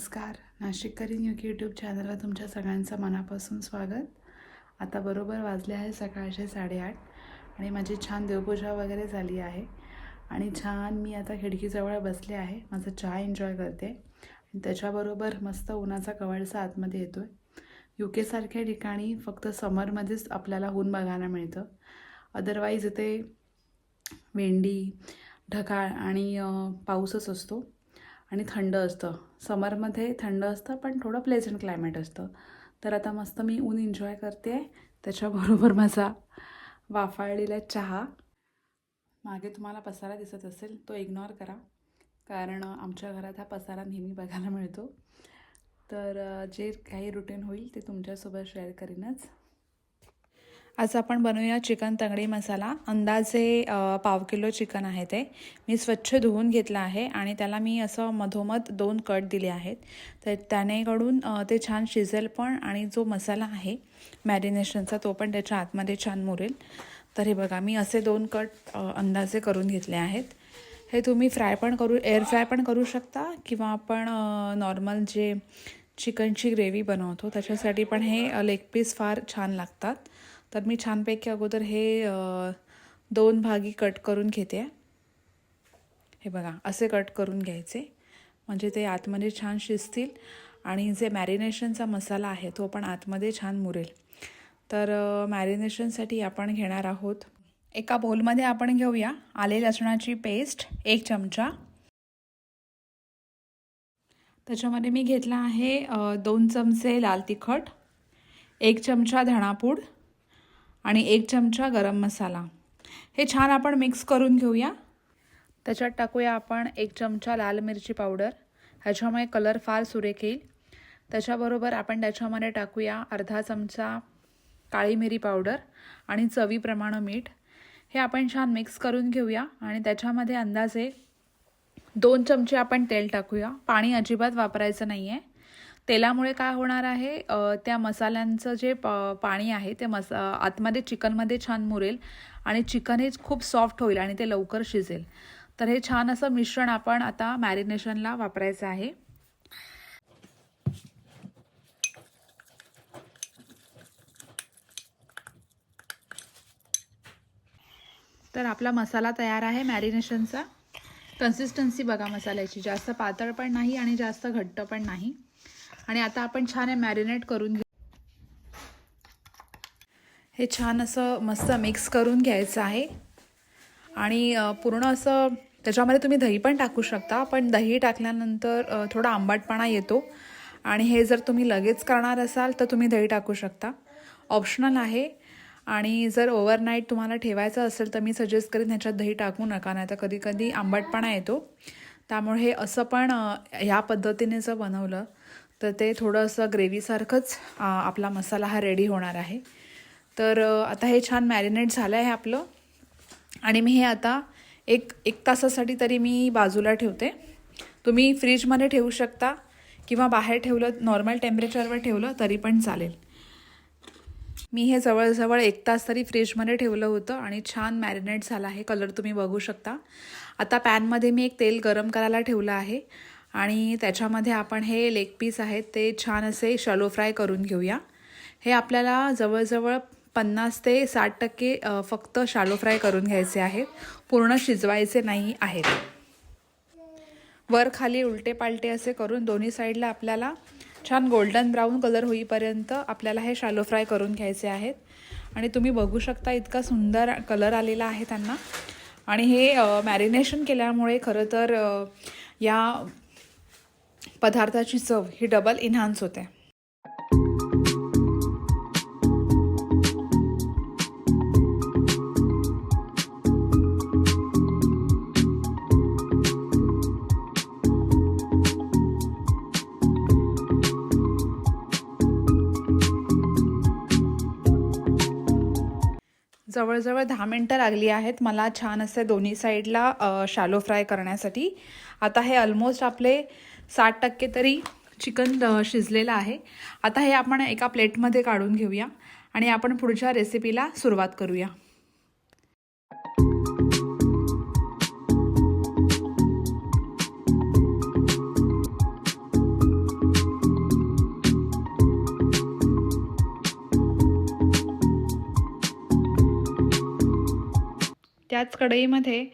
नमस्कार. नाशिककरीन युग यूट्यूब चॅनलला तुमच्या सगळ्यांचं मनापासून स्वागत. आता बरोबर वाजले आहे सकाळचे साडेआठ आणि माझी छान देवपूजा वगैरे झाली आहे. आणि छान मी आता खिडकीजवळ बसले आहे. माझं चहा एन्जॉय करते. आणि त्याच्याबरोबर मस्त उन्हाचा कवळसा आतमध्ये येतो आहे यू केसारख्या ठिकाणी फक्त समरमध्येच आपल्याला ऊन बघायला मिळतं. अदरवाईज इथे वेंडी ढगाळ आणि पाऊसच असतो. आणि थंड असतं. समरमध्ये थंड असतं पण थोडं प्लेझंट क्लायमेट असतं. तर आता मस्त मी ऊन एन्जॉय करते. आहे त्याच्याबरोबर माझा वाफाळलेला चहा. मागे तुम्हाला पसारा दिसत असेल तो इग्नोर करा. कारण आमच्या घरात हा पसारा नेहमी बघायला मिळतो. तर जे काही रुटीन होईल ते तुमच्यासोबत शेअर करीनच. आज आपण बनवूया चिकन तंगडी मसाला. अंदाजे पाव किलो चिकन आहे ते. मी स्वच्छ धुवून घेतलं आहे आणि त्याला मी असं मधोमध दोन कट दिले आहेत. तर त्यानेकडून ते छान शिजेल पण आणि जो मसाला आहे मॅरिनेशनचा तो पण त्याच्या आतमध्ये छान मुरेल. तर हे बघा मी असे दोन कट अंदाजे करून घेतले आहेत. हे तुम्ही फ्राय पण करू एअर फ्राय पण करू शकता किंवा आपण नॉर्मल जे चिकनची ग्रेव्ही बनवतो. त्याच्यासाठी पण हे लेग पीस फार छान लागतात. तर मी छानपैकी अगोदर हे दोन भागी कट करून घेते. हे बघा असे कट करून घ्यायचे. म्हणजे ते आतमध्ये छान शिजतील आणि जे मॅरिनेशनचा मसाला आहे तो पण आतमध्ये छान मुरेल. तर मॅरिनेशनसाठी आपण घेणार आहोत. एका बोलमध्ये आपण घेऊया आले लसणाची पेस्ट एक चमचा. त्याच्यामध्ये मी घेतला आहे दोन चमचे लाल तिखट एक चमचा धणापूड आणि एक चमचा गरम मसाला. हे छान आपण मिक्स करून घेऊया. त्याच्यात टाकूया आपण एक चमचा लाल मिरची पावडर. ह्याच्यामुळे कलर फार सुरेख येईल. त्याच्याबरोबर आपण त्याच्यामध्ये टाकूया अर्धा चमचा काळी मिरी पावडर आणि चवीप्रमाणे मीठ. हे आपण छान मिक्स करून घेऊया आणि त्याच्यामध्ये अंदाजे दोन चमचे आपण तेल टाकूया. पाणी अजिबात वापरायचं नाही आहे तेलामुळे काय होणार आहे त्या मसाल्यांचं जे प पाणी आहे ते मस आतमध्ये चिकनमध्ये छान मुरेल आणि चिकन हे खूप सॉफ्ट होईल आणि ते लवकर शिजेल. तर हे छान असं मिश्रण आपण आता मॅरिनेशनला वापरायचं आहे. तर आपला मसाला तयार आहे मॅरिनेशनचा. कन्सिस्टन्सी बघा मसाल्याची. जास्त पातळ पण नाही आणि जास्त घट्ट पण नाही. आणि आता आपण छान हे मॅरिनेट करून घेऊ. हे छान असं मस्त मिक्स करून घ्यायचं आहे. आणि पूर्ण असं त्याच्यामध्ये तुम्ही दही पण टाकू शकता पण दही टाकल्यानंतर थोडा आंबटपणा येतो. आणि हे जर तुम्ही लगेच करणार असाल तर तुम्ही दही टाकू शकता. ऑप्शनल आहे. आणि जर ओव्हरनाईट तुम्हाला ठेवायचं असेल तर मी सजेस्ट करीन ह्याच्यात दही टाकू नका नाही तर कधी कधी आंबटपणा येतो. त्यामुळे हे असं पण ह्या पद्धतीने जर बनवलं तर ते थोडंसं ग्रेव्हीसारखंच आपला मसाला हा रेडी होणार आहे. तर आता हे छान मॅरिनेट झालं आहे आपलं. आणि मी हे आता एक एक तासासाठी तरी मी बाजूला ठेवते. तुम्ही फ्रीजमध्ये ठेवू शकता किंवा बाहेर ठेवलं नॉर्मल टेम्परेचरवर ठेवलं तरी पण चालेल. मी हे जवळजवळ एक तास तरी फ्रीजमध्ये ठेवलं होतं आणि छान मॅरिनेट झालं आहे. कलर तुम्ही बघू शकता. आता पॅनमध्ये मी एक तेल गरम करायला ठेवलं आहे आणि त्याच्यामध्ये आपण हे लेग पीस आहेत ते छान असे शॅलो फ्राय करून घेऊया. हे आपल्याला जवळजवळ पन्नास ते साठ टक्के फक्त शालो फ्राय करून घ्यायचे आहेत. पूर्ण शिजवायचे नाही आहेत. वर खाली उलटे पालटे असे करून दोन्ही साईडला आपल्याला छान गोल्डन ब्राऊन कलर होईपर्यंत आपल्याला हे शालो फ्राय करून घ्यायचे आहेत. आणि तुम्ही बघू शकता इतका सुंदर कलर आलेला आहे त्यांना. आणि हे मॅरिनेशन केल्यामुळे खरं तर या पदार्थाची चव ही डबल इन्हान्स होते. जवळजवळ दहा मिनटं लागली आहेत. मला छान असे दोन्ही साईडला शालो फ्राय करण्यासाठी. आता हे ऑलमोस्ट आपले साठ टक्के तरी चिकन शिजलेलं आहे. आता हे आपण एका प्लेटमध्ये काढून घेऊया आणि आपण पुढच्या रेसिपीला सुरुवात करूया. त्याच कढईमध्ये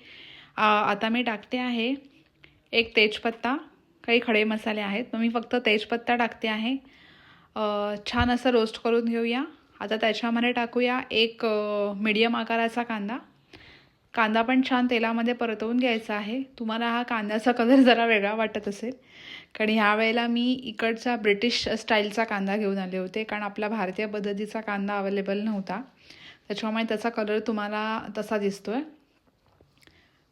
आता मी टाकते आहे एक तेजपत्ता. काही खडे मसाले आहेत मग मी फक्त तेजपत्ता टाकते आहे. छान असं रोस्ट करून घेऊया. आता त्याच्यामध्ये टाकूया एक मीडियम आकाराचा कांदा. कांदा पण छान तेलामध्ये परतवून घ्यायचा आहे. तुम्हाला हा कांद्याचा कलर जरा वेगळा वाटत असेल. कारण ह्या वेळेला मी इकडचा ब्रिटिश स्टाईलचा कांदा घेऊन आले होते कारण आपला भारतीय पद्धतीचा कांदा अवेलेबल नव्हता. त्याच्यामुळे त्याचा कलर तुम्हाला तसा दिसतो आहे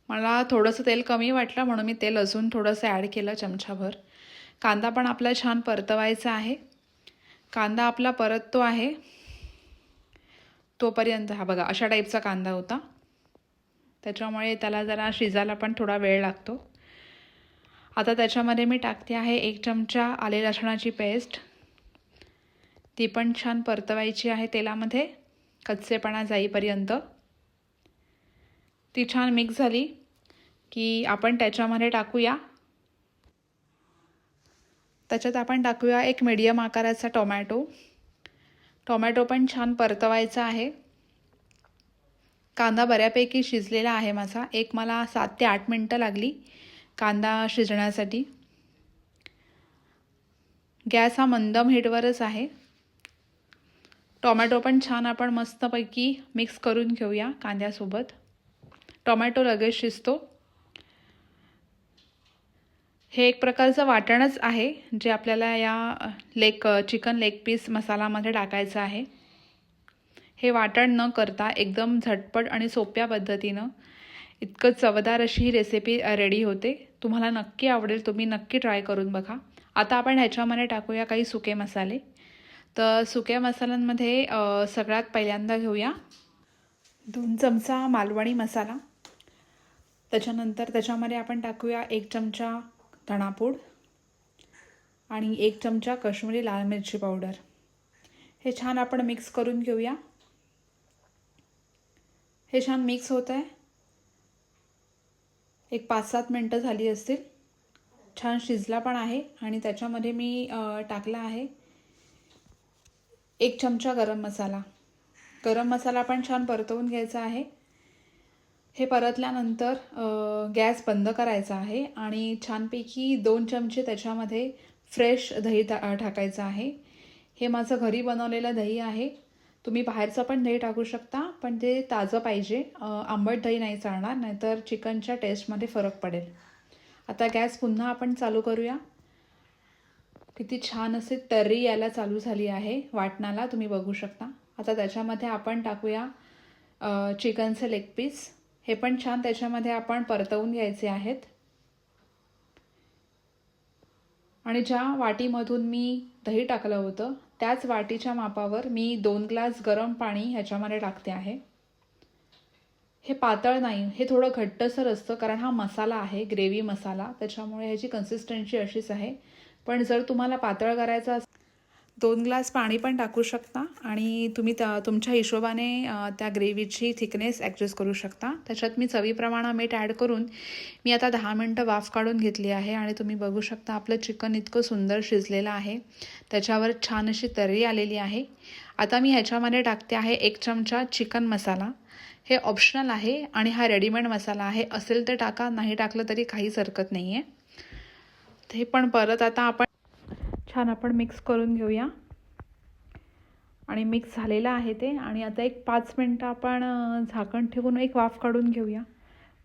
मला थोडंसं तेल कमी वाटलं म्हणून मी तेल अजून थोडंसं ॲड केलं चमचाभर. कांदा पण आपला छान परतवायचा आहे. कांदा आपला परततो आहे. तोपर्यंत हा बघा अशा टाईपचा कांदा होता. त्याच्यामुळे त्याला जरा शिजायला पण थोडा वेळ लागतो. आता त्याच्यामध्ये मी टाकते आहे एक चमचा आले लसणाची पेस्ट ती पण छान परतवायची आहे तेलामध्ये. कच्चेपणा जाईपर्यंत. ती छान मिक्स झाली की आपण त्याच्यामध्ये टाकूया. त्याच्यात आपण टाकूया एक मीडियम आकाराचा टोमॅटो टोमॅटो पण छान परतवायचा आहे. कांदा बऱ्यापैकी शिजलेला आहे माझा. एक मला सात ते आठ मिनटं लागली कांदा शिजण्यासाठी. गॅस हा मंदम हिटवरच आहे. टोमॅटो पण छान आपण मस्तपैकी मिक्स करून घेऊया कांद्यासोबत. टोमॅटो लगेच शिजतो. हे एक प्रकारचं वाटणच आहे जे आपल्याला या लेग चिकन लेग पीस मसालामध्ये टाकायचं आहे. हे वाटण न करता एकदम झटपट आणि सोप्या पद्धतीनं इतकं चवदार अशी ही रेसिपी रेडी होते. तुम्हाला नक्की आवडेल तुम्ही नक्की ट्राय करून बघा. आता आपण ह्याच्यामध्ये टाकूया काही सुके मसाले. तर सुक्या मसाल्यांमध्ये सगळ्यात पहिल्यांदा घेऊया. दोन चमचा मालवणी मसाला. त्याच्यानंतर त्याच्यामध्ये आपण टाकूया एक चमचा धणापूड आणि एक चमचा कश्मीरी लाल मिरची पावडर. हे छान आपण मिक्स करून घेऊया. हे छान मिक्स होत आहे. एक पाच सात मिनटं झाली असतील. छान शिजला पण आहे आणि त्याच्यामध्ये मी टाकला आहे. एक चमचा गरम मसाला. गरम मसाला पण छान परतवून घ्यायचा आहे. हे परतल्यानंतर गॅस बंद करायचा आहे आणि छानपैकी दोन चमचे त्याच्यामध्ये फ्रेश दही टा टाकायचं आहे. हे माझं घरी बनवलेलं दही आहे. तुम्ही बाहेरचं पण दही टाकू शकता पण ते ताजं पाहिजे. आंबट दही नाही चालणार नाहीतर चिकनच्या टेस्टमध्ये फरक पडेल. आता गॅस पुन्हा आपण चालू करूया. किती छान असे तर्री यायला चालू झाली आहे. वाटणाला तुम्ही बघू शकता. आता त्याच्यामध्ये आपण टाकूया चिकनचे लेग पीस हे पण छान त्याच्यामध्ये आपण परतवून घ्यायचे आहेत. आणि ज्या वाटीमधून मी दही टाकलं होतं त्याच वाटीच्या मापावर मी दोन ग्लास गरम पाणी ह्याच्यामध्ये टाकते आहे. हे पातळ नाही हे थोडं घट्टसर असतं कारण हा मसाला आहे ग्रेव्ही मसाला. त्याच्यामुळे ह्याची कन्सिस्टन्सी अशीच आहे. पण जर तुम्हाला पातळ करायचं दोन ग्लास पाणी पण टाकू शकता आणि तुम्ही त्या तुमच्या हिशोबाने त्या ग्रेव्हीची थिकनेस ॲडजस्ट करू शकता. त्याच्यात मी चवीप्रमाणे मीठ ॲड करून मी आता दहा मिनटं वाफ काढून घेतली आहे आणि तुम्ही बघू शकता आपलं चिकन इतकं सुंदर शिजलेलं आहे. त्याच्यावर छान अशी तर्री आलेली आहे. आता मी ह्याच्यामध्ये टाकते आहे एक चमचा चिकन मसाला. हे ऑप्शनल आहे आणि हा रेडीमेड मसाला आहे. असेल तर टाका नाही टाकलं तरी काहीच हरकत नाही आहे ते पण परत आता आपण छान आपण मिक्स करून घेऊया. आणि मिक्स झालेलं आहे ते. आणि आता एक पाच मिनटं आपण झाकण ठेवून एक वाफ काढून घेऊया.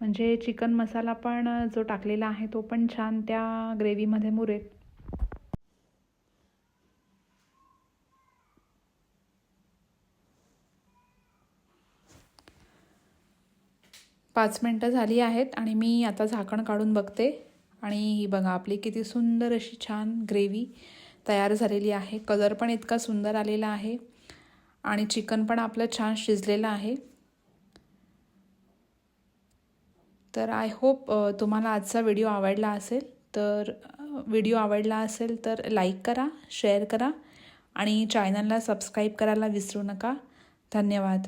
म्हणजे चिकन मसाला पण जो टाकलेला आहे तो पण छान त्या ग्रेव्हीमध्ये मुरेल. पाच मिनटं झाली आहेत आणि मी आता झाकण काढून बघते. आणि ही बघा आपली किती सुंदर अशी छान ग्रेव्ही तयार झालेली आहे. कलर पण इतका सुंदर आलेला आहे आणि चिकन पण आपलं छान शिजलेलं आहे. तर आय होप तुम्हाला आजचा व्हिडिओ आवडला असेल तर व्हिडिओ आवडला असेल तर लाईक करा शेअर करा आणि चॅनलला सबस्क्राईब करायला विसरू नका. धन्यवाद.